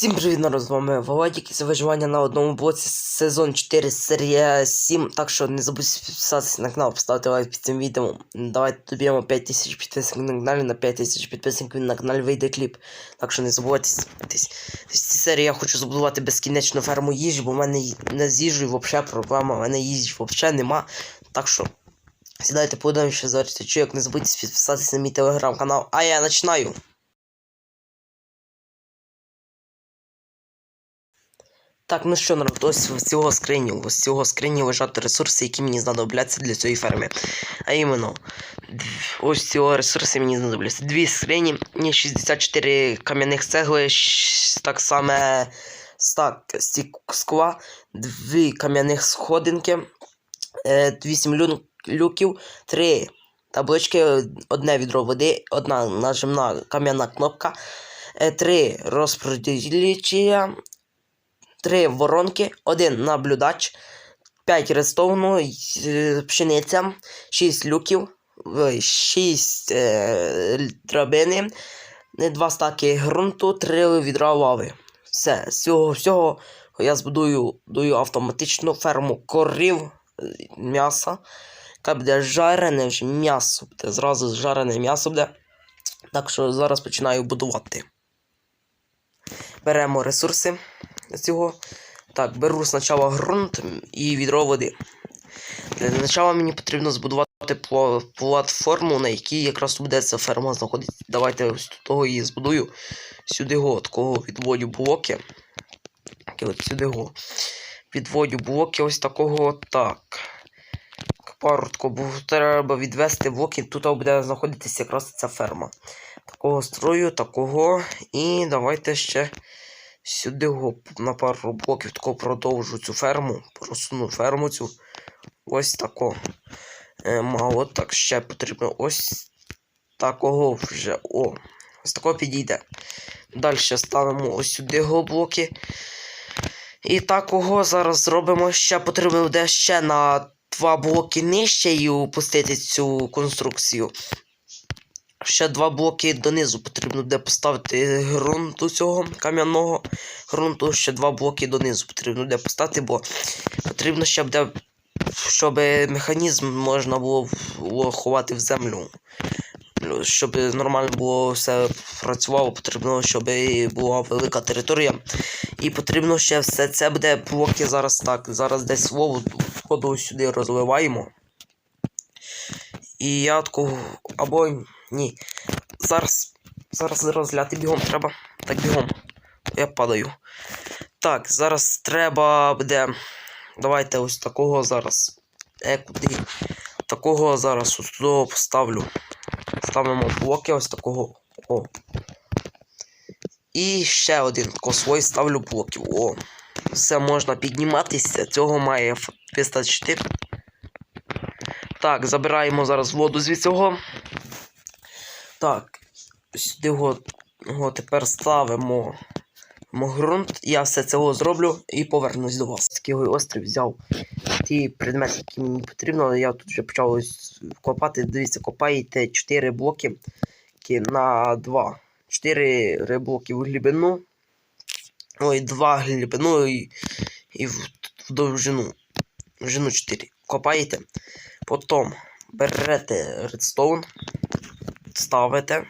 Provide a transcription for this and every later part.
Всім привіт, народ, з вами Володік, і виживання на одному блоці сезон 4, серія 7. Так що не забудь підписатися на канал, поставити лайк під цим відео. Давайте доб'ємо 5000 підписників на каналі, на 5000 підписників на каналі вийде кліп. Так що не забувайте. В цій серії я хочу забудувати безкінечну ферму їжі, бо в мене не з їжею взагалі проблема, в мене їжі взагалі нема. Так що сідайте подивимося зараз чуєк, не забудьте підписатися на мій телеграм-канал. А я починаю. Так, ну що, народ, ось в цього скриню. Ось в цього скрині лежати ресурси, які мені знадобляться для цієї ферми. А іменно, ось цього ресурси мені знадобляться. Дві скрині, 64 кам'яних цегли, так само стак скла, дві кам'яних сходинки, е, 8 люків, 3 таблички, одне відро води, одна нажимна кам'яна кнопка. Е, три розподілічі, Три воронки, один наблюдач, 5 рестовного, е, пшениця, 6 люків, 6 е, е драбини, е, 2 стаки ґрунту, 3 відра лави. Все, з цього всього я збудую дую автоматичну ферму корів м'яса. яка буде жарене вже м'ясо. буде, Зразу жарене м'ясо буде. Так що зараз починаю будувати. Беремо ресурси цього. Так, беру спочатку ґрунт і відро води. Для початку мені потрібно збудувати платформу, на якій якраз буде ця ферма знаходиться. Давайте ось того її збудую. Сюди го, такого відводю блоки. От сюди го. Відводю блоки ось такого так. Пару бо треба відвести блоки, тут буде знаходитися якраз ця ферма. Такого строю, такого. І давайте ще сюди го на пару блоків тако продовжу цю ферму. Просуну ферму цю. Ось тако. Е, мало так ще потрібно ось такого вже. О. Ось такого підійде. Далі ставимо ось сюди го блоки. І такого зараз зробимо. Ще потрібно буде ще на два блоки нижче і опустити цю конструкцію. Ще два блоки донизу потрібно буде поставити ґрунту цього кам'яного ґрунту. Ще два блоки донизу потрібно буде поставити, бо потрібно ще буде, щоб механізм можна було ховати в землю. Щоб нормально було все працювало, потрібно, щоб була велика територія. І потрібно ще все це буде блоки зараз так. Зараз десь вову входу сюди розливаємо. І я такого. Або ні. Зараз. Зараз розгляти бігом треба. Так, бігом. Я падаю. Так, зараз треба буде. Давайте ось такого зараз. Е, куди? Такого зараз ось туди поставлю. Ставимо блоки ось такого. О. І ще один косвой ставлю блоків. О. Все можна підніматися. Цього має вистачити. Так, забираємо зараз воду з цього. Так. Сюди його, його тепер ставимо мо ґрунт. Я все цього зроблю і повернусь до вас. Такий острів взяв ті предмети, які мені потрібно, я тут вже почав копати. Дивіться, копаєте 4 блоки на 2. 4 блоки в глибину. Ой, 2 глибину і, і в, в довжину. В Довжину 4. Копаєте. Потім берете редстоун, ставите.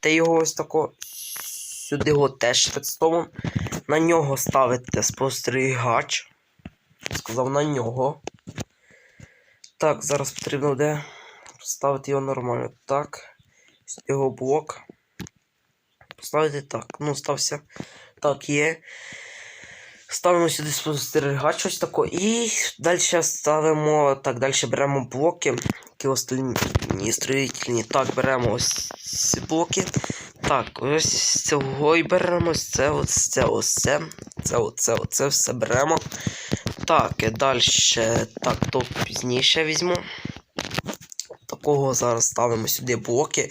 Те його ось тако. Сюди його теж редстоун. На нього ставите спостерігач. Сказав на нього. Так, зараз потрібно буде поставити його нормально. Так. Його блок. Поставити так. Ну, стався. Так, є. Ставимо сюди спостерігач ось тако. І далі ставимо. Так, далі беремо блоки. Остальні строїтельні. Так, беремо ось ці блоки. Так, ось з цього і беремо. Ось це, ось це, ось це. Це, оце, оце все беремо. Так, і далі. Так, то пізніше візьму. Такого зараз ставимо сюди блоки.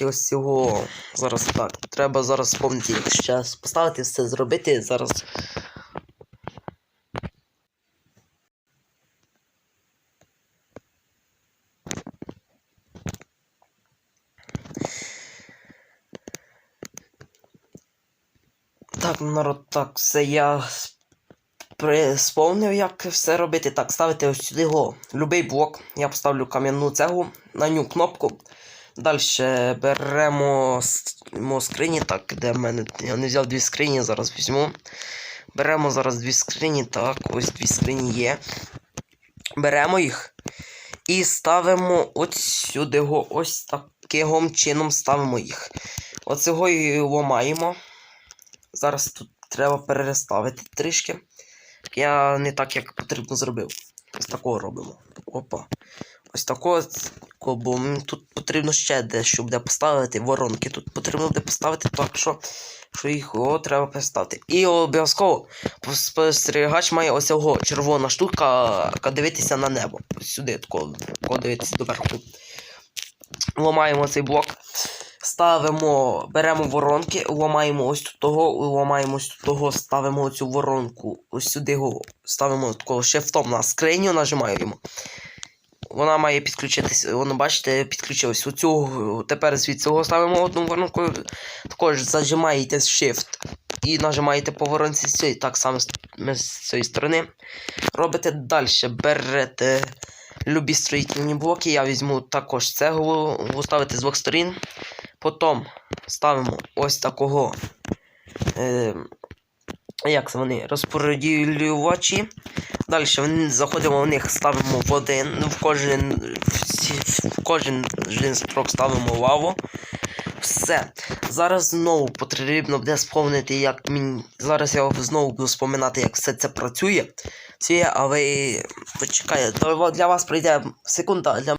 Ось цього. Зараз так. Треба зараз як ще поставити все зробити. Зараз. Так, народ, так, все я сповнив, як все робити. Так, ставити ось сюди його любий блок. Я поставлю кам'яну цеглу на ню кнопку. Далі беремо мо скрині. Так, де в мене. Я не взяв дві скрині, зараз візьму. Беремо зараз дві скрині. Так, ось дві скрині є. Беремо їх і ставимо от сюди. Ось таким чином ставимо їх. Оцього і ламаємо. Зараз тут треба переставити трішки. Я не так, як потрібно зробив. Ось такого робимо. Опа. Ось такого, бо тут потрібно ще дещо буде поставити. Воронки тут потрібно буде поставити, так що, що їх о, треба поставити. І обов'язково спостерігач має ось цього червона штука, яка дивитися на небо. Сюди, тако, тако дивитися доверху. Ламаємо цей блок. Ставимо, беремо воронки, ламаємо ось тут того, ламаємо ось тут того, ставимо оцю воронку, ось сюди його ставимо такого шифтом на скриню, нажимаємо. Вона має підключитися, воно бачите, підключилось. Оцю, тепер звідси цього ставимо одну воронку, також зажимаєте Shift і нажимаєте по воронці з цієї, так само з- цієї сторони. Робите далі, берете любі строїтельні блоки, я візьму також цеглу, ставити з двох сторін. Потім ставимо ось такого. Е, як це вони? Розподілювачі. Далі заходимо в них, ставимо в один, в кожен, в кожен строк ставимо лаву. Все. Зараз знову потрібно буде сповнити, як мені. Зараз я знову буду споминати, як все це працює. Це, а ви для вас прийде секунда. Для...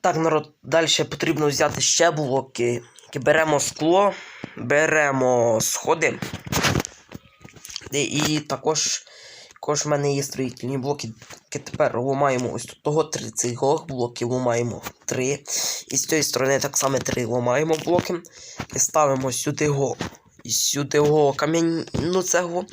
Так, народ, далі потрібно взяти ще блоки. Беремо скло, беремо сходи. І, також, також в мене є строїтельні блоки. Тепер ламаємо ось тут того 30 блоків, ламаємо 3. І з цієї сторони так само 3 ламаємо блоки. І ставимо сюди го. І сюди го кам'яну цеглу.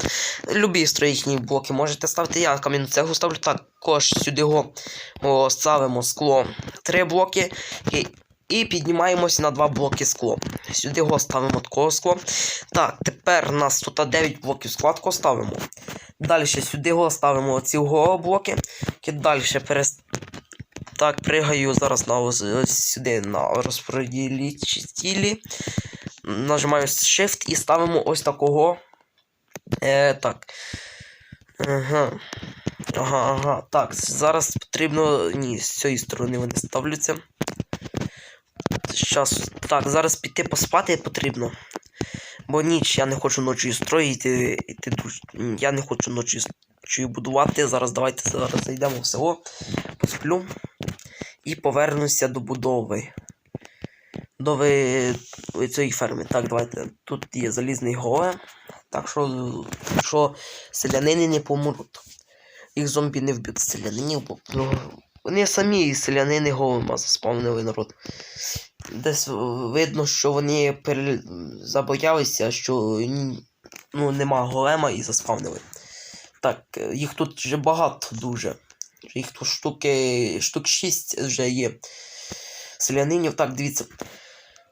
Любі строїтельні блоки можете ставити. Я кам'яну цеглу ставлю. Також сюди го ставимо скло 3 блоки. І, і піднімаємося на 2 блоки скло. Сюди го ставимо такого скло. Так, тепер у нас тут 9 блоків складку ставимо. Далі сюди го ставимо оці го блоки. І далі перес... Так, пригаю зараз на сюди на розподілителі. Нажимаю Shift і ставимо ось такого. Е, так. Ага. Ага, ага. Так, зараз потрібно. Ні, з цієї сторони вони ставляться. Щас. Так, зараз піти поспати потрібно. Бо ніч я не хочу ночі строїти. Я не хочу ночі ночі будувати. Зараз давайте зараз зайдемо в село, посплю і повернуся до будови. До ви... цієї ферми. Так, давайте. Тут є залізний голе. Так що, що селянини не помруть. Їх зомбі не вб'ють селянинів, бо ну, вони самі селянини голема заспавнили народ. Десь е, видно, що вони пере... забоялися, що ну, нема голема і заспавнили. Так, е, їх тут вже багато дуже. Їх тут штуки, штук 6 вже є. Селянинів. Так, дивіться.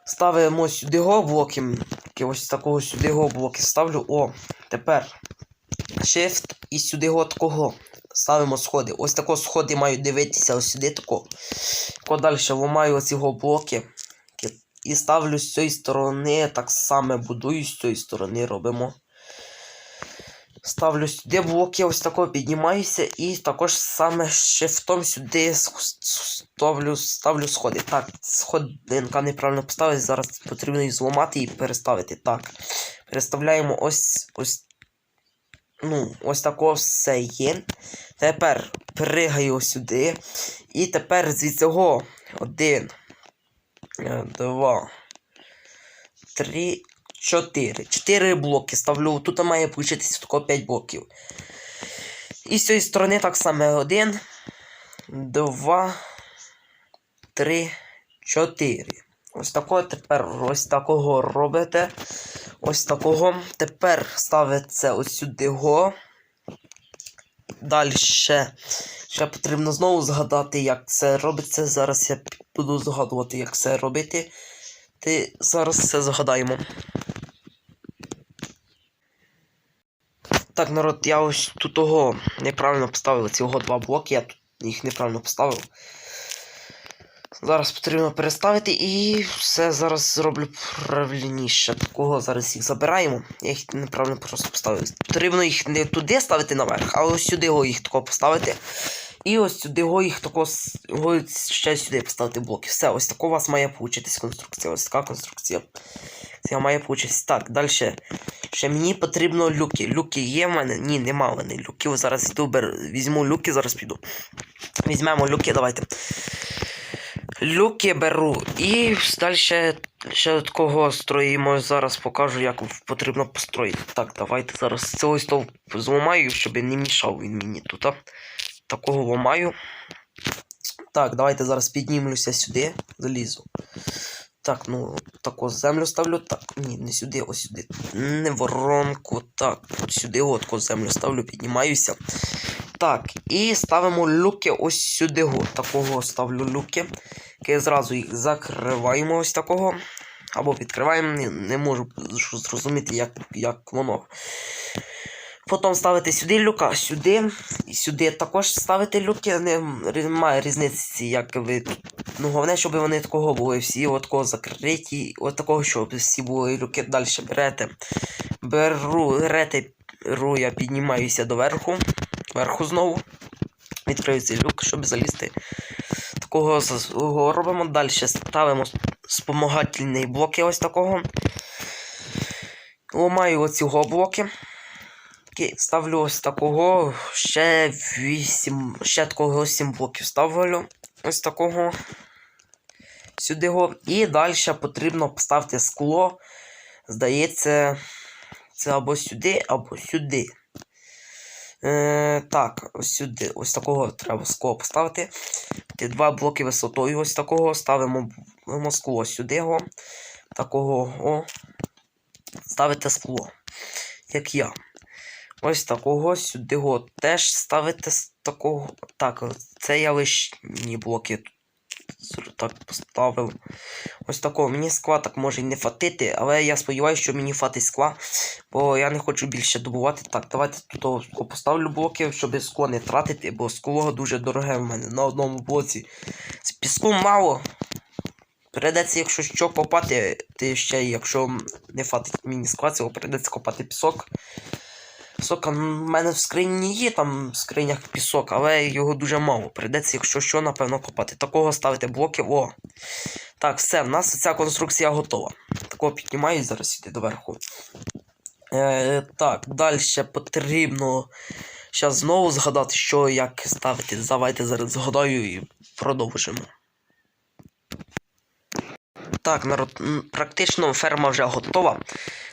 Ставимо сюди го блоки. Ось такого сюди го блоки ставлю. О, тепер Shift і сюди го такого. Ставимо сходи. Ось тако сходи мають дивитися ось сюди тако. Далі ламаю оці го блоки. І ставлю з цієї сторони, так само будую з цієї сторони робимо. Ставлю сюди блоки, ось тако піднімаюся і також саме шифтом сюди ставлю, ставлю сходи. Так, сходинка неправильно поставилась, зараз потрібно її зламати і переставити. Так. Переставляємо ось ось. Ну, ось тако все є. Тепер пригаю сюди. І тепер з цього один, два, три, чотири. Чотири блоки ставлю. Тут має получитися тако 5 блоків. І з цієї сторони так само один, два, три, чотири. Ось такого тепер ось такого робите. Ось такого. Тепер ставиться ось сюди го. Далі ще, ще потрібно знову згадати, як це робиться. Зараз я буду згадувати, як це робити. Ти зараз все згадаємо. Так, народ, я ось тут того неправильно поставив цього два блоки, я тут їх неправильно поставив. Зараз потрібно переставити і все зараз зроблю правильніше. Такого зараз їх забираємо. Я їх неправильно просто поставив. Потрібно їх не туди ставити наверх, а ось сюди його їх тако поставити. І ось сюди його їх тако с- його ще сюди поставити блоки. Все, ось тако у вас має получитись конструкція. Ось така конструкція. Це має получитись. Так, далі. Ще мені потрібно люки. Люки є в мене? Ні, нема в мене люків. Зараз йду бер... візьму люки, зараз піду. Візьмемо люки, давайте. Люки беру. І далі ще такого строїмо. Зараз покажу, як потрібно построїти. Так, давайте зараз цього стовп зламаю, щоб не мішав він мені тут. а. Такого ламаю. Так, давайте зараз піднімлюся сюди, залізу. Так, ну таку землю ставлю. Так, ні, не сюди, ось сюди. Не воронку. Так, сюди от таку землю ставлю, піднімаюся. Так, і ставимо люки ось сюди. Такого ставлю люки. Які зразу їх закриваємо ось такого. Або відкриваємо, не, не можу зрозуміти, як, як воно. Потім ставити сюди люка, сюди і сюди також ставити люки. Немає різниці, як ви. Ну, головне, щоб вони такого були всі от такого закриті, от такого, щоб всі були люки. Далі берете. Беру, берете, я піднімаюся доверху. Вверху знову. Відкрию цей люк, щоб залізти. Такого робимо. Далі ставимо спомагательні блоки ось такого. Ламаю оцього блоки. Ставлю ось такого. Ще 8. Ще такого 7 блоків ставлю. Ось такого. Сюди його. І далі потрібно поставити скло. Здається, це або сюди, або сюди. Е, так, ось сюди. Ось такого треба скло поставити. Два блоки висотою ось такого. Ставимо скло сюди. Його. Такого. О. Ставите скло. Як я. Ось такого сюди його теж ставите з такого. Так, це я лишні блоки тут так поставив. Ось такого. Мені скла так може й не фатити, але я сподіваюся, що мені фатить скла, бо я не хочу більше добувати. Так, давайте тут поставлю блоки, щоб скло не тратити, бо скло дуже дороге в мене на одному блоці. З піску мало. Придеться, якщо що, копати, ти ще, якщо не фатить мені скла, цього придеться копати пісок. Пісок, а в мене в скрині є там в скринях пісок, але його дуже мало. Придеться, якщо що, напевно, копати. Такого ставити блоки. О. Так, все, в нас ця конструкція готова. Такого піднімаю зараз сюди доверху. Е, так, далі потрібно. Зараз знову згадати, що як ставити. Давайте зараз згадаю і продовжимо. Так, народ, практично ферма вже готова.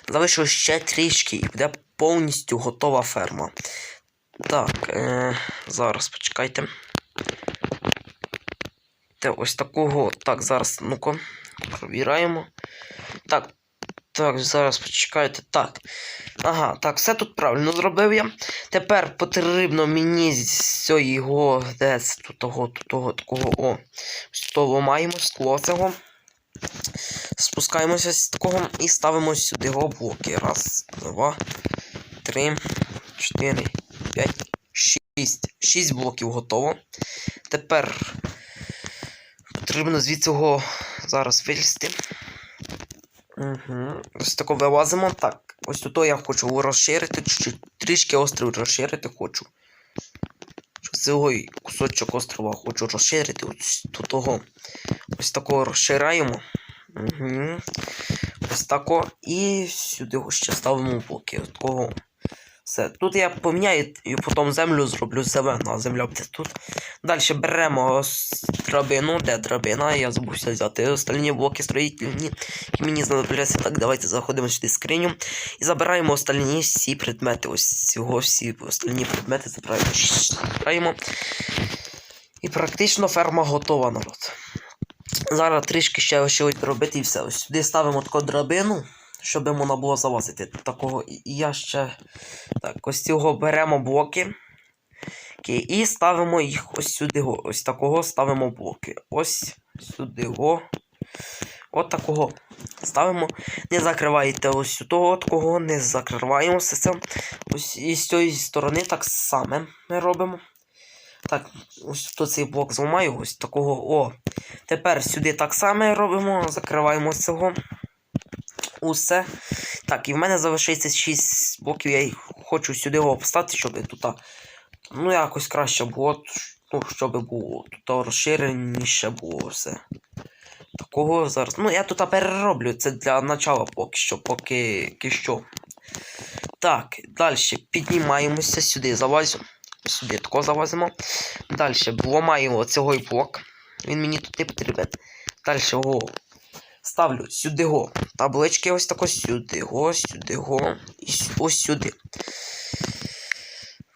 Залишилось ще трішки і буде повністю готова ферма. Так, е, зараз почекайте. Те ось такого. Так, зараз, ну-ка, провіраємо. Так. Так, зараз почекайте. Так. Ага, так, все тут правильно зробив я. Тепер потрібно мені з цього, де того, того, такого, о. Ось того маємо скло цього. Спускаємося з такого і ставимо сюди блоки. Раз, два, три, чотири, п'ять, шість. Шість блоків готово. Тепер потрібно звідси його зараз вилізти. Угу. Ось тако вилазимо. Так, ось тут я хочу розширити, трішки острів розширити хочу. Цього кусочок острова хочу розширити. Ось тут того. Ось такого розшираємо. Угу. Ось тако. І сюди ще ставимо блоки. Такого. Все. Тут я поміняю і потім землю зроблю зелену, а земля буде тут. Далі беремо драбину, де драбина, я забувся взяти остальні блоки строїтельні, які мені знадобляться. Так, давайте заходимо сюди скриню і забираємо остальні всі предмети. Ось цього всі остальні предмети забираємо. І практично ферма готова, народ. Зараз трішки ще ось робити і все. Ось сюди ставимо таку драбину, щоб можна було залазити. Такого я ще. Так, ось цього беремо блоки. І ставимо їх ось сюди. Ось такого ставимо блоки. Ось сюди. го. От такого. ставимо. Не закривайте ось того такого, не закриваємо все це. Ось і з цієї сторони так само ми робимо. Так, ось тут цей блок зламаю, ось такого. О. Тепер сюди так само робимо, закриваємо цього. Усе. Так, і в мене залишається 6 блоків, я їх хочу сюди його поставити, щоб тут. Ну, якось краще було. Ну, щоб було тут розширеніше було все. Такого зараз. Ну, я тут перероблю. Це для начала поки що, поки, що. Так, далі піднімаємося сюди, залазю. Сюди тако залазимо. Далі ламаємо оцього блок. Він мені тут не потрібен. Далі його ставлю сюди го. Таблички ось тако сюди го, сюди го. І ось сюди.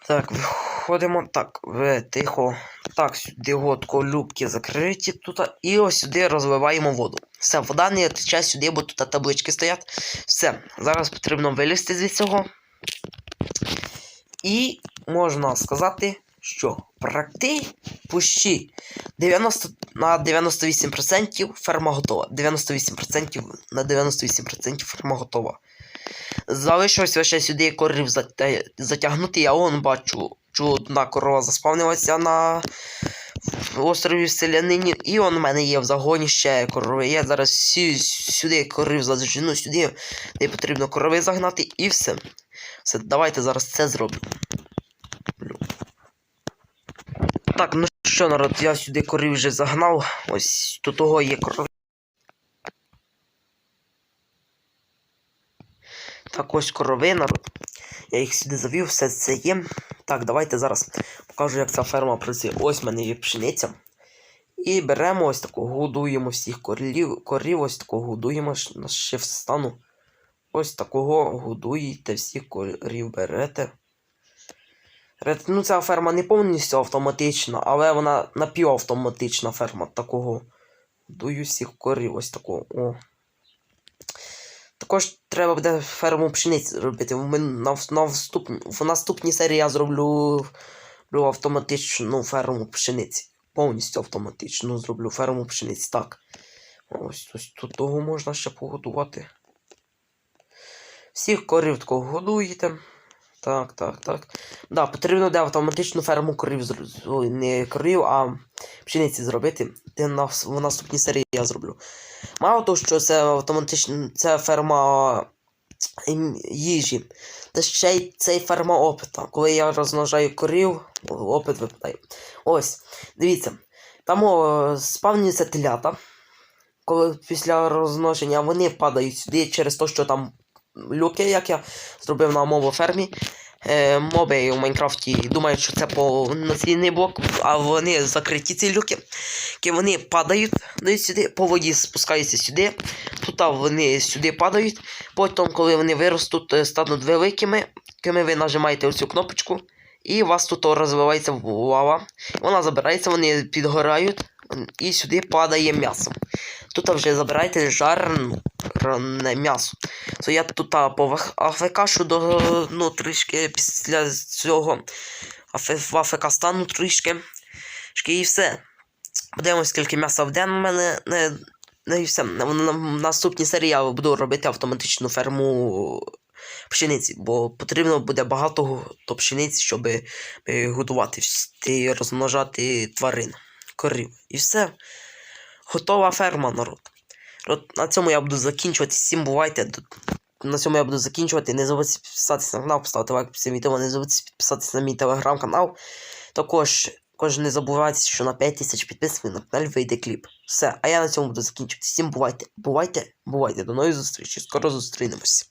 Так, виходимо. Так, ви, тихо. Так, сюди го, любки закриті тут. І ось сюди розливаємо воду. Все, вода не тече сюди, бо тут таблички стоять. Все, зараз потрібно вилізти з цього. І можна сказати, що практи пущі 90 на 98% ферма готова. 98% на 98% ферма готова. Залишилось лише сюди корів затягнути. Я он бачу, що одна корова заспавнилася на острові Селянині, і он у мене є в загоні ще корови. Я зараз всі сюди корів зажену, сюди де потрібно корови загнати, і все. Все, давайте зараз це зроблю. Так, ну що, народ, я сюди корів вже загнав. Ось тут того є корови. Так, ось корови, народ. Я їх сюди завів, все це є. Так, давайте зараз покажу, як ця ферма працює. Ось в мене є пшениця. І беремо ось таку, годуємо всіх корів, корів ось такого годуємо ще встану. Ось такого годуєте всіх корів берете. Ну, ця ферма не повністю автоматична, але вона напівавтоматична ферма такого. Годую всіх корів, ось такого. О. Також треба буде ферму пшениці зробити. В, на, на вступні, в наступній серії я зроблю автоматичну ферму пшениці. Повністю автоматичну зроблю ферму пшениці. Так. Ось, ось тут того можна ще погодувати. Всіх корів такого годуєте. Так, так, так. Да, потрібно буде автоматичну ферму корів ой, не корів, а пшениці зробити. Де на, в наступній серії я зроблю. Мало того, що це автоматично, це ферма їжі. Та ще й це ферма опита. Коли я розмножаю корів, опит випадає. Ось, дивіться, там спавнюються телята. Коли після розмноження вони падають сюди через те, що там люки, як я зробив на мовофермі. Е, моби у Майнкрафті думають, що це повноцінний блок, а вони закриті ці люки. які вони падають дають сюди, по воді спускаються сюди. Тут вони сюди падають. Потім, коли вони виростуть, е, стануть великими, якими ви нажимаєте оцю кнопочку, і у вас тут розвивається лава. Вона забирається, вони підгорають, і сюди падає м'ясо. Тут вже забирайте жарне м'ясо. То я тут а, по АФК до ну, трішки після цього в АФК стану трішки. І все. Подивимось, скільки м'яса в день у мене. Не, не і все. На, на, на наступній серії я буду робити автоматичну ферму пшениці, бо потрібно буде багато то пшениці, щоб е, годувати розмножати тварин, корів. І все. Готова ферма, народ. От на цьому я буду закінчувати. Всім бувайте. На цьому я буду закінчувати. Не забудьте підписатися на канал, поставити лайк під цим відео. Не забудьте підписатися на мій телеграм-канал. Також, також не забувайте, що на 5000 підписників на каналі вийде кліп. Все, а я на цьому буду закінчувати. Всім бувайте, бувайте, бувайте. До нової зустрічі. Скоро зустрінемось.